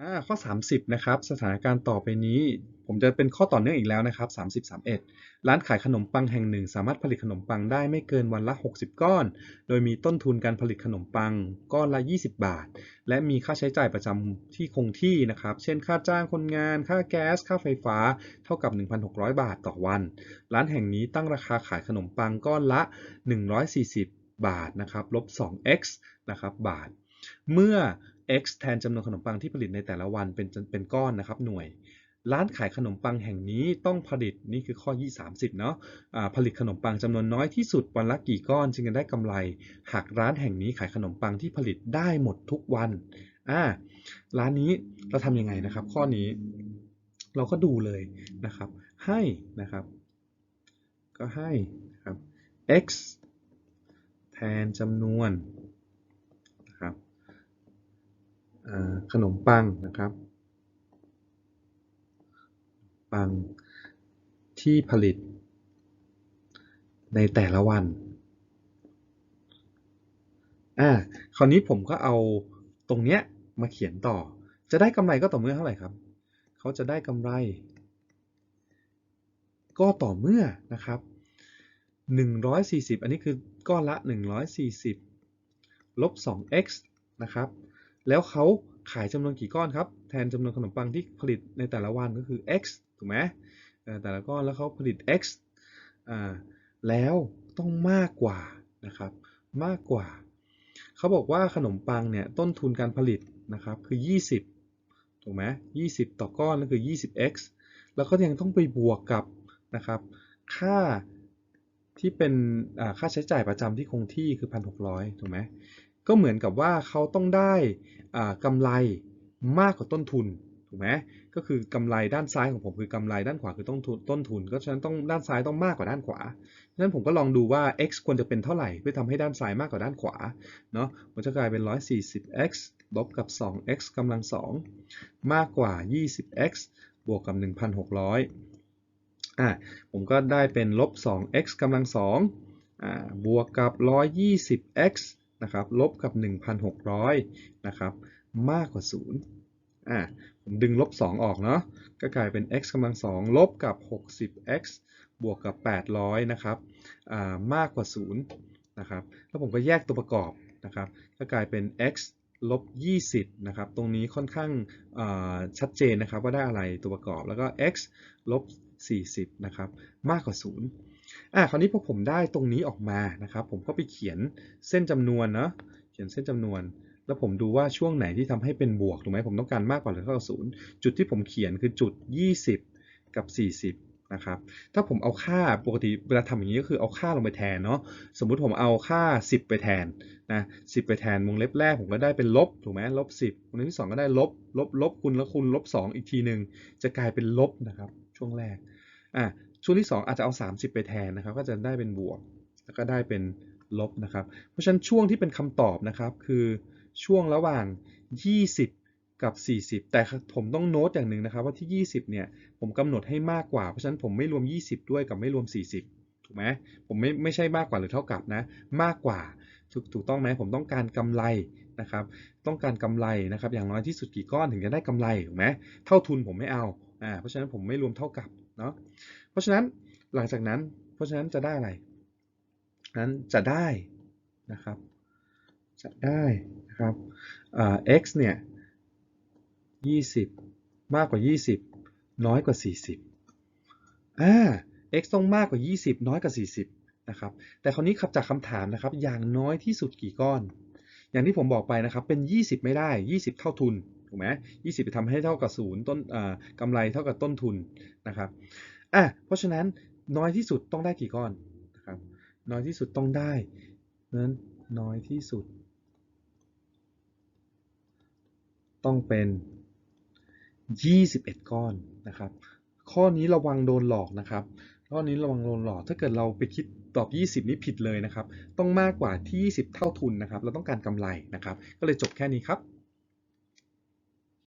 อ่าข้อ 30นะครับสถานการณ์ต่อไปนี้ ผมจะเป็นข้อต่อเนื่องอีกแล้วนะครับ30 31 ร้านขายขนมปังแห่งหนึ่ง สามารถผลิตขนมปังได้ไม่เกินวันละ 60 ก้อน โดยมีต้นทุนการผลิตขนมปังก้อนละ 20 บาท และมีค่าใช้จ่ายประจำที่คงที่นะครับ เช่นค่าจ้างคนงาน ค่าแก๊ส ค่าไฟฟ้าเท่ากับ 1,600 บาทต่อวัน ร้านแห่งนี้ตั้งราคาขายขนมปังก้อนละ 140 บาทนะครับลบ 2x นะครับบาท เมื่อ x แทนจำนวนขนมปังที่ผลิตในแต่ละวันเป็นเป็นก้อนนะครับหน่วย ร้านขายขนมปังแห่งนี้ต้องผลิตนี่คือข้อ 230 เนาะะผลิตขนมปังจำนวนน้อยที่สุดวันละกี่ก้อน จึงจะได้กำไร หากร้านแห่งนี้ขายขนมปังที่ผลิตได้หมดทุกวันอ่าร้านนี้เราทำยังไงนะครับ ข้อนี้เราก็ดูเลยนะครับ ให้นะครับ ก็ให้นะครับ x แทนจำนวนนะครับ ขนมปังนะครับ ปังที่ผลิตในแต่ละวัน อ่า คราวนี้ผมก็เอาตรงเนี้ยมาเขียนต่อ จะได้กำไรก็ต่อเมื่อเท่าไหร่ครับ เขาจะได้กำไร ก็ต่อเมื่อนะครับ 140 อันนี้คือก้อนละ 140 ลบ 2x นะครับ แล้วเขาขายจำนวนกี่ก้อนครับ แทนจำนวนขนมปังที่ผลิตในแต่ละวันก็คือ x ถูกไหมแต่ละก้อนแล้วเขาผลิต x อ่าแล้วต้องมากกว่านะครับ มากกว่า เขาบอกว่าขนมปังเนี่ยต้นทุนการผลิตนะครับคือ 20 ถูกไหม20ต่อก้อนก็คือ 20x แล้วก็ยังต้องไปบวกกับนะครับ ค่าที่เป็นค่าใช้จ่ายประจำที่คงที่คือ 1,600 ถูกไหม ก็เหมือนกับว่าเขาต้องได้กำไรมากกว่าต้นทุนถูกไหมก็คือกำไรด้านซ้ายของผมคือกำไรด้านขวาคือต้นทุนต้นทุนก็ฉะนั้นต้องด้านซ้ายต้องมากกว่าด้านขวาดังนั้นผมก็ลองดูว่า x ควรจะเป็นเท่าไหร่เพื่อทำให้ด้านซ้ายมากกว่าด้านขวาเนาะมันจะกลายเป็น 140x ลบกับ 2x กำลัง 2 มากกว่า 20x บวกกับ 1,600อะผมก็ได้เป็นลบ 2x กำลัง2อ่าบวกกับ 120x นะครับลบกับ 1,600นะครับมากกว่า0อ่าผมดึงลบ 2 ออกเนาะก็กลายเป็น x กำลัง2ลบกับ 60x บวกกับ 800นะครับอ่ามากกว่า0นะครับแล้วผมก็แยกตัวประกอบนะครับก็กลายเป็น x ลบ 20 นะครับ ตรงนี้ค่อนข้างชัดเจนนะครับว่าได้อะไรตัวประกอบ แล้วก็ x ลบ 40นะครับมากกว่า 0อะคราวนี้พอผมได้ตรงนี้ออกมานะครับ ผมก็ไปเขียนเส้นจำนวนเนาะเขียนเส้นจำนวน แล้วผมดูว่าช่วงไหนที่ทำให้เป็นบวกถูกไหมผมต้องการมากกว่าหรือเท่ากับศูนย์จุดที่ผมเขียนคือจุด 20 กับ 40นะครับถ้าผมเอาค่าปกติเวลาทำอย่างนี้ก็คือเอาค่าลงไปแทนเนาะสมมุติผมเอาค่า 10 ไปแทนนะ10ไปแทนวงเล็บแรกผมก็ได้เป็นลบถูกไหมลบ10วงเล็บที่ 2 ก็ได้ลบลบลบคูณแล้วคูณลบ2 อีกทีหนึ่งจะกลายเป็นลบนะครับ ช่วงแรกอะช่วงที่ 2 อาจจะเอา 30 ไปแทนนะครับ ก็จะได้เป็นบวก แล้วก็ได้เป็นลบนะครับ เพราะฉะนั้นช่วงที่เป็นคำตอบนะครับ คือช่วงระหว่าง 20 กับ 40 แต่ผมต้องโน้ตอย่างหนึ่งนะครับ ว่าที่ 20 เนี่ย ผมกำหนดให้มากกว่า เพราะฉะนั้นผมไม่รวม 20 ด้วยกับไม่รวม 40 ถูกไหมผมไม่ไม่ใช่มากกว่าหรือเท่ากับนะ มากกว่าถูกถูกต้องไหมผมต้องการกำไรนะครับ ต้องการกำไรนะครับ อย่างน้อยที่สุดกี่ก้อนถึงจะได้กำไรถูกไหมเท่าทุนผมไม่เอา อ่าเพราะฉะนั้นผมไม่รวมเท่ากับเนาะเพราะฉะนั้นหลังจากนั้น เพราะฉะนั้นจะได้อะไรนั้นจะได้นะครับ จะได้นะครับ x เนี่ย20 มากกว่า 20 น้อยกว่า 40อ่า x ต้องมากกว่า 20 น้อยกว่า 40นะครับแต่คราวนี้ขับจากคำถามนะครับ อย่างน้อยที่สุดกี่ก้อน อย่างที่ผมบอกไปนะครับเป็น 20 ไม่ได้ 20 เท่าทุน ถูกไหม20ไปทำให้เท่ากับศูนย์ต้นกำไรเท่ากับต้นทุนนะครับอะเพราะฉะนั้นน้อยที่สุดต้องได้กี่ก้อนนะครับน้อยที่สุดต้องได้นั้นน้อยที่สุด ต้องเป็น 21 ก้อนนะครับ ข้อนี้ระวังโดนหลอกนะครับข้อนี้ระวังโดนหลอกถ้าเกิดเราไปคิดตอบ 20 นี้ผิดเลยนะครับ ต้องมากกว่าที่ 20 เท่าทุนนะครับ เราต้องการกำไรนะครับ ก็เลยจบแค่นี้ครับ